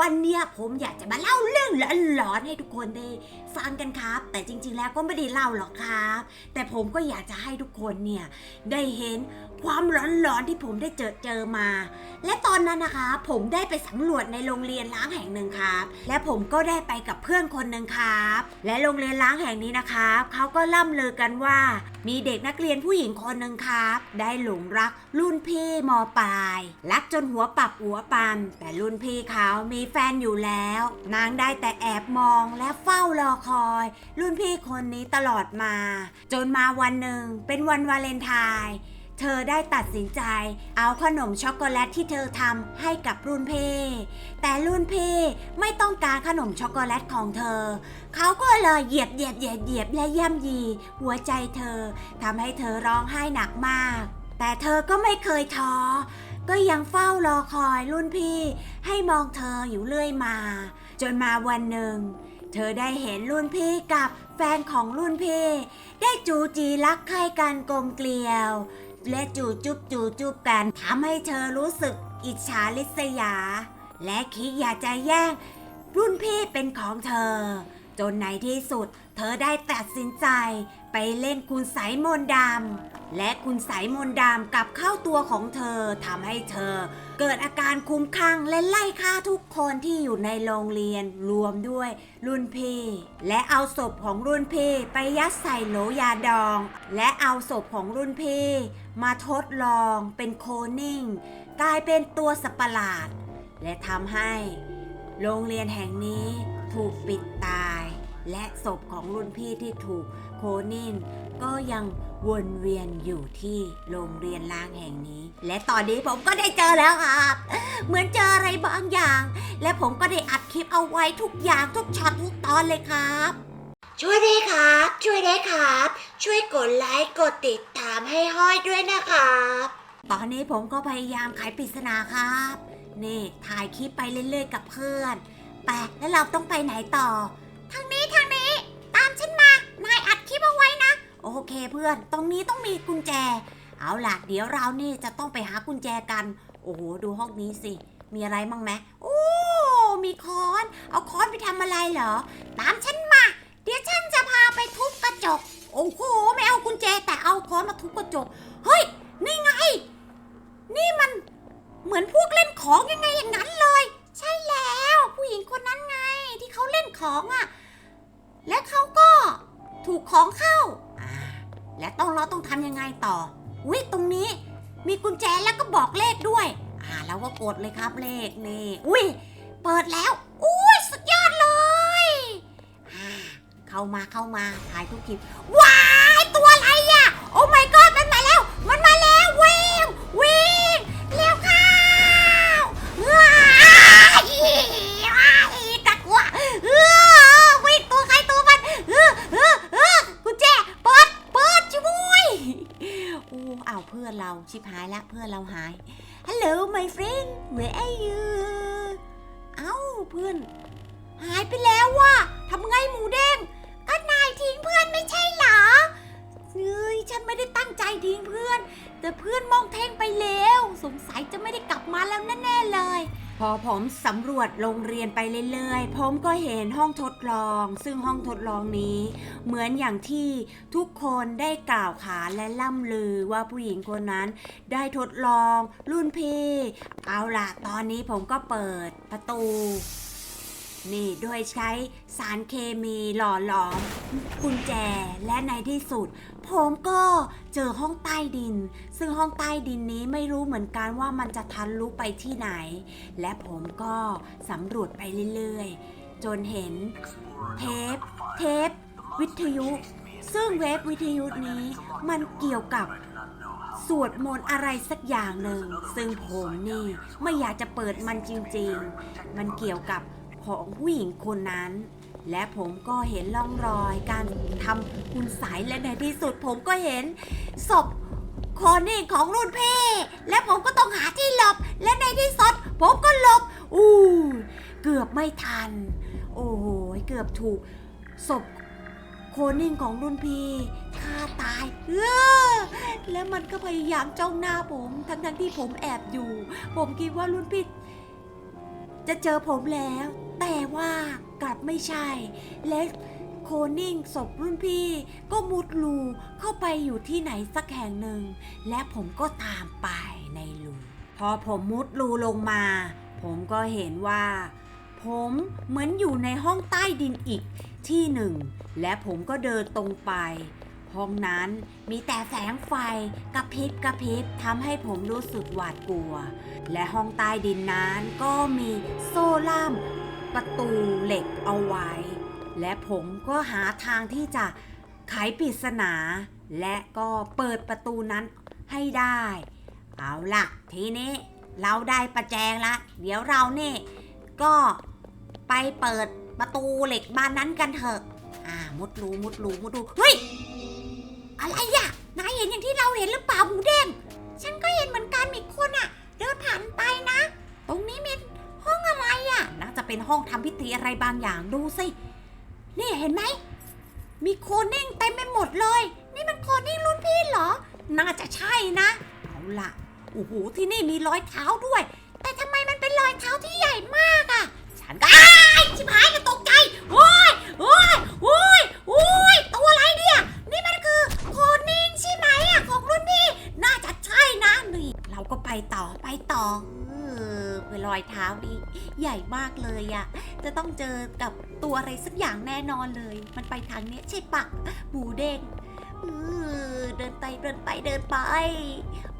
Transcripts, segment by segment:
วันเนี้ยผมอยากจะมาเล่าเรื่องหลอนๆให้ทุกคนได้ฟังกันครับ แต่จริงๆแล้วก็ไม่ได้เล่าหรอกครับ แต่ผมก็อยากจะให้ทุกคนเนี่ยได้เห็น ความหลอนๆที่ผมได้เจอเจอมา และตอนนั้นนะคะ ผมได้ไปสำรวจในโรงเรียนล้างแห่งหนึ่งครับ และผมก็ได้ไปกับเพื่อนคนหนึ่งครับ และโรงเรียนล้างแห่งนี้นะครับเขาก็ล่ำลือกันว่า มีเด็กนักเรียนผู้หญิงคนหนึ่งครับ ได้หลงรักรุ่นพี่มปลาย รักจนหัวปับหัวปันแต่รุ่นพี่เขามีแฟนอยู่แล้ว นางได้แต่แอบมองและเฝ้ารอคอย รุ่นพี่คนนี้ตลอดมา จนมาวันหนึ่งเป็นวันวาเลนไทน์ เธอได้ตัดสินใจ เอาขนมช็อกโกแลตที่เธอทำให้กับรุ่นพี่แต่รุ่นพี่ไม่ต้องการขนมช็อกโกแลตของเธอ เขาก็เลยเหยียบเหยียบเหยียบเหยียบและย่ำยี หัวใจเธอทำให้เธอร้องไห้หนักมาก แต่เธอก็ไม่เคยท้อก็ยังเฝ้ารอคอยรุ่นพี่ให้มองเธออยู่เรื่อยมา จนมาวันหนึ่ง เธอได้เห็นรุ่นพี่กับแฟนของรุ่นพี่ ได้จูจีรักใคร่กันกลมเกลียว และจูจุบจูจุบกันทำให้เธอรู้สึกอิจฉาริษยา และคิดอยากจะแย่งรุ่นพี่เป็นของเธอ จนในที่สุด เธอได้ตัดสินใจ ไปเล่นคุณไสยมนดำและคุณไสยมนดำกลับเข้าตัวของเธอทำให้เธอ เกิดอาการคุ้มคลั่งและไล่ฆ่าทุกคนที่อยู่ในโรงเรียนรวมด้วยรุ่นพี่และเอาศพของรุ่นพี่ไปยัดใส่โหลยาดอง และเอาศพของรุ่นพี่ มาทดลองเป็นโคนิ่ง กลายเป็นตัวสัตว์ปหลาด และทำให้ โรงเรียนแห่งนี้ถูกปิดตาย และศพของรุ่นพี่ที่ถูกโคนินก็ยังวนเวียนอยู่ที่โรงเรียนล้างแห่งนี้ และตอนนี้ผมก็ได้เจอแล้วครับ เหมือนเจออะไรบางอย่าง และผมก็ได้อัดคลิปเอาไว้ทุกอย่างทุกช็อตทุกตอนเลยครับ ช่วยได้ครับ ช่วยได้ครับ ช่วยกดไลค์กดติดตามให้ห้อยด้วยนะครับ ตอนนี้ผมก็พยายามไขปริศนาครับนี่ถ่ายคลิปไปเรื่อยๆกับเพื่อนแปลกแล้วเราต้องไปไหนต่อ โอเคเพื่อน ตรงนี้ต้องมีกุญแจ เอาล่ะ เดี๋ยวเรานี่จะต้องไปหากุญแจกัน โอ้โห ดูห้องนี้สิ มีอะไรบ้างไหมโอ้มีค้อน เอาค้อนไปทำอะไรเหรอ ตามฉันมา เดี๋ยวฉันจะพาไปทุบกระจก โอ้โห ไม่เอากุญแจแต่เอาค้อนมาทุบกระจก เฮ้ย นี่ไง นี่มันเหมือนพวกเล่นของยังไงอย่างนั้นเลย ใช่แล้ว ผู้หญิงคนนั้นไงที่เขาเล่นของอะ่ะ และเขาก็ถูกของเข้าอ่า และต้องเราต้องทำยังไงต่อ อุ้ยตรงนี้ มีกุญแจแล้วก็บอกเลขด้วย อ่าเราก็กดเลยครับเลขนี่ อุ้ยเปิดแล้ว อุ้ยสุดยอดเลย อ่าเข้ามาเข้ามาถ่ายทุกคลิปว้าว where are you เอ้าเพื่อน หายไปแล้วว่ะทำไงหมูเด้งก็นายทิ้งเพื่อนไม่ใช่เหรอเฮ้ยฉันไม่ได้ตั้งใจทิ้งเพื่อน แต่เพื่อนมองเท่งไปแล้ว สงสัยจะไม่ได้กลับมาแล้วแน่ๆเลย พอผมสำรวจโรงเรียนไปเรื่อยๆ ผมก็เห็นห้องทดลอง ซึ่งห้องทดลองนี้ เหมือนอย่างที่ทุกคนได้กล่าวขานและล่ำลือว่าผู้หญิงคนนั้น ได้ทดลองรุ่นพี่ เอาล่ะ ตอนนี้ผมก็เปิดประตู นี่โดยใช้สารเคมีหล่อหลอมกุญแจและในที่สุด ผมก็เจอห้องใต้ดิน ซึ่งห้องใต้ดินนี้ไม่รู้เหมือนกันว่ามันจะทะลุไปที่ไหน และผมก็สำรวจไปเรื่อยๆ จนเห็นเทป เทป วิทยุ ซึ่งเว็บวิทยุนี้มันเกี่ยวกับสวดมนต์อะไรสักอย่างหนึ่ง ซึ่งผมนี่ไม่อยากจะเปิดมันจริงๆ มันเกี่ยวกับ ของผู้หญิงคนนั้น และผมก็เห็นร่องรอยการทำคุณสายและในที่สุดผมก็เห็นศพโคนี่ของรุ่นพี่ และผมก็ต้องหาที่หลบ และในที่สุดผมก็หลบ อู้เกือบไม่ทัน โอ้โหเกือบถูกศพโคนิ่งของรุ่นพี่ฆ่าตายเออแล้วมันก็พยายามจ้องหน้าผมทั้งทั้งที่ผมแอบอยู่ ผมคิดว่ารุ่นพี่จะเจอผมแล้ว แต่ว่ากลับไม่ใช่ และโคนิ่งศพรุ่นพี่ ก็มุดรูเข้าไปอยู่ที่ไหนสักแห่งหนึ่ง และผมก็ตามไปในรูพอผมมุดรูลงมา ผมก็เห็นว่า ผมเหมือนอยู่ในห้องใต้ดินอีกที่หนึ่ง และผมก็เดินตรงไป ห้องนั้นมีแต่แสงไฟกระพริบกระพริบทำให้ผมรู้สึกหวาดกลัว และห้องใต้ดินนั้นก็มีโซ่ล่าม ประตูเหล็กเอาไว้ และผมก็หาทางที่จะไขปริศนา และก็เปิดประตูนั้นให้ได้ เอาล่ะ ทีนี้เราได้ประแจงละ เดี๋ยวเราเนี่ยก็ไปเปิดประตูเหล็กบานนั้นกันเถอะ อ่า มุดรูมุดรูมุดรูเฮ้ย อะไรอะนายเห็นอย่างที่เราเห็นหรือเปล่าหมูแดง ฉันก็เห็นเหมือนกันมีคนอะเดินผ่านไปนะ องอะไรอะน่าจะเป็นห้องทำพิธีอะไรบางอย่างดูสิ นี่เห็นไหม มีโคนิ่งเต็มไปหมดเลย นี่มันโคนิ่งรุ่นพี่เหรอ น่าจะใช่นะ เอาล่ะ โอ้โห ที่นี่มีรอยเท้าด้วย แต่ทำไมมันเป็นรอยเท้าที่ใหญ่มากอะฉันก็อ้ายชิบหายกันตกใจ โอ้ยโอ้ยโอ้ยโอ้ยตัวอะไรเนี่ย นี่มันคือโคนิ่งใช่ไหมอะของรุ่นพี่ น่าจะใช่นะ นี่ เราก็ ไปต่อไปต่อเออเป็นรอยเท้าดีใหญ่มากเลยอะจะต้องเจอกับตัวอะไรสักอย่างแน่นอนเลย มันไปทางเนี้ยใช่ปะหมูเด้งเออเดินไปเดินไปเดินไป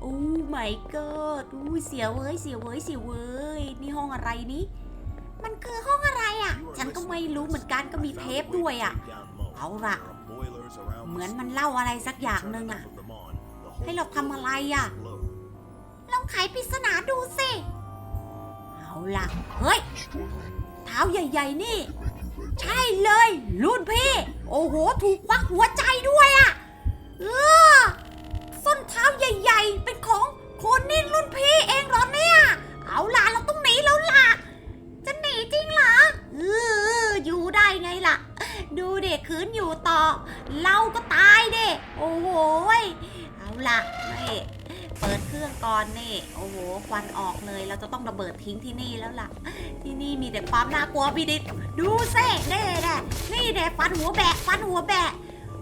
โอ้ my god อู้เสียวเว้ยเสียวเว้ยเสียวเว้ยนี่ห้องอะไรนี้ มันคือห้องอะไรอะฉันก็ไม่รู้เหมือนกันก็มีเทปด้วยอะเอาล่ะเหมือนมันเล่าอะไรสักอย่างหนึ่งอะให้เราทำอะไรอะ ลองไขปริศนาดูสิ เอาล่ะ เฮ้ย เท้าใหญ่ ๆ นี่ ใช่เลย รุ่นพี่ โอ้โห ถูกควักหัวใจด้วยอะเออส้นเท้าใหญ่ ๆ เป็นของคนนิ่รุ่นพี่เองเหรอเนี่ย เอาล่ะ เราต้องหนีแล้วล่ะ จะหนีจริงเหรอเอออยู่ได้ไงล่ะ ดูเด็กคืนอยู่ต่อ เราก็ตายเด็โอ้โหเอาล่ะนี่ เปิดเครื่องก่อนนี่ โอ้โห ควันออกเลย เราจะต้องระเบิดทิ้งที่นี่แล้วล่ะ ที่นี่มีแต่ความน่ากลัวพี่ดิดดูเซ่เน่แน่นี่เด็ฟันหัวแบะ ฟันหัวแบะ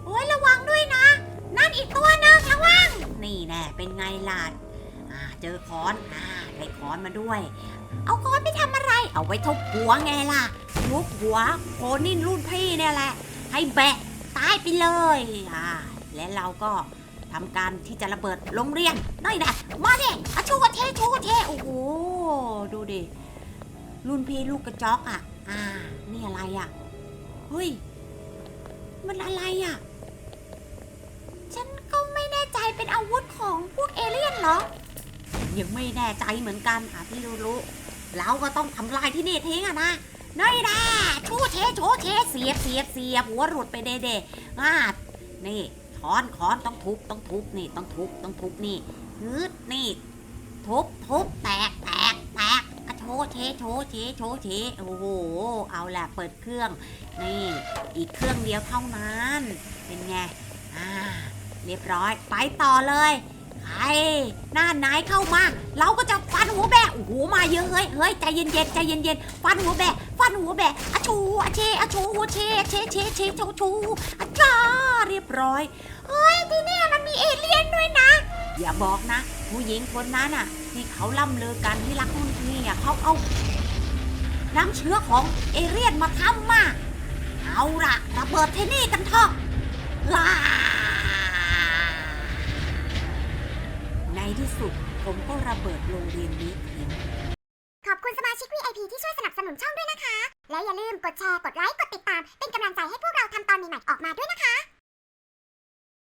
โอ้ยระวังด้วยนะ นั่นอีกตัวหนึงระวัง นี่แน่เป็นไงล่ะอ่าเจอค้อนอ่าได้ค้อนมาด้วย เอาค้อนไปทำอะไร เอาไว้ทุบหัวไงล่ะทุบหัวโคนินรุ่นพี่เนี่ยแหละ ให้แบะตายไปเลยอ่าและเราก็ ทำการที่จะระเบิดโรงเรียนน้อยแน่มาเด็อะชูกเทชูกเทโอ้โหดูดิรุ่นพี่ลูกกระจอกอะ อ่า นี่อะไรอะเฮ้ยมันอะไรอะ ฉันก็ไม่แน่ใจเป็นอาวุธของพวกเอเลี่ยนเหรอ ยังไม่แน่ใจเหมือนกันอะพี่รู้รู้เราก็ต้องทำลายที่นี่ทิ้งอะนะน้อยแน่ชูเชโชเชเสียบเสียบเสียบหัวหลุดไปเด้ๆอ่านี่ ค้อนค้อนต้องทุบต้องทุบนี่ต้องทุบต้องทุบนี่ฮึดนี่ทุบทุบแตกแตกแตกอะโชเชโชเชโชเชโอ้โหเอาแหละเปิดเครื่องนี่อีกเครื่องเดียวเท่านั้น เป็นไงอ่าเรียบร้อยไปต่อเลยใครหน้านายเข้ามา เราก็จะฟันหัวแบะโอ้โหมาเยอะเฮ้ยเฮ้ยใจเย็นๆใจเย็นๆฟันหัวแบะ แบะอะชูอะเชอะชูเชเชเชเชชูชูอะจ้าเรียบร้อยเฮ้ยที่เนี่ยมันมีเอเลี่ยนด้วยนะ อย่าบอกนะ ผู้หญิงคนนั้นอะ ที่เขาล่ำเลือกันที่รักรุ่นพี่อะเขาเอา น้ำเชื้อของเอเลี่ยนมาทำมาเอาละระเบิดที่นี่กันเถอะลาในที่สุดผมก็ระเบิดโรงเรียนนี้ทิ้งขอบคุณสมาชิก VIP ที่ช่วยสนับสนุนช่องด้วยนะคะ และอย่าลืมกดแชร์ กดไลค์ กดติดตาม เป็นกำลังใจให้พวกเราทำตอนใหม่ๆออกมาด้วยนะคะ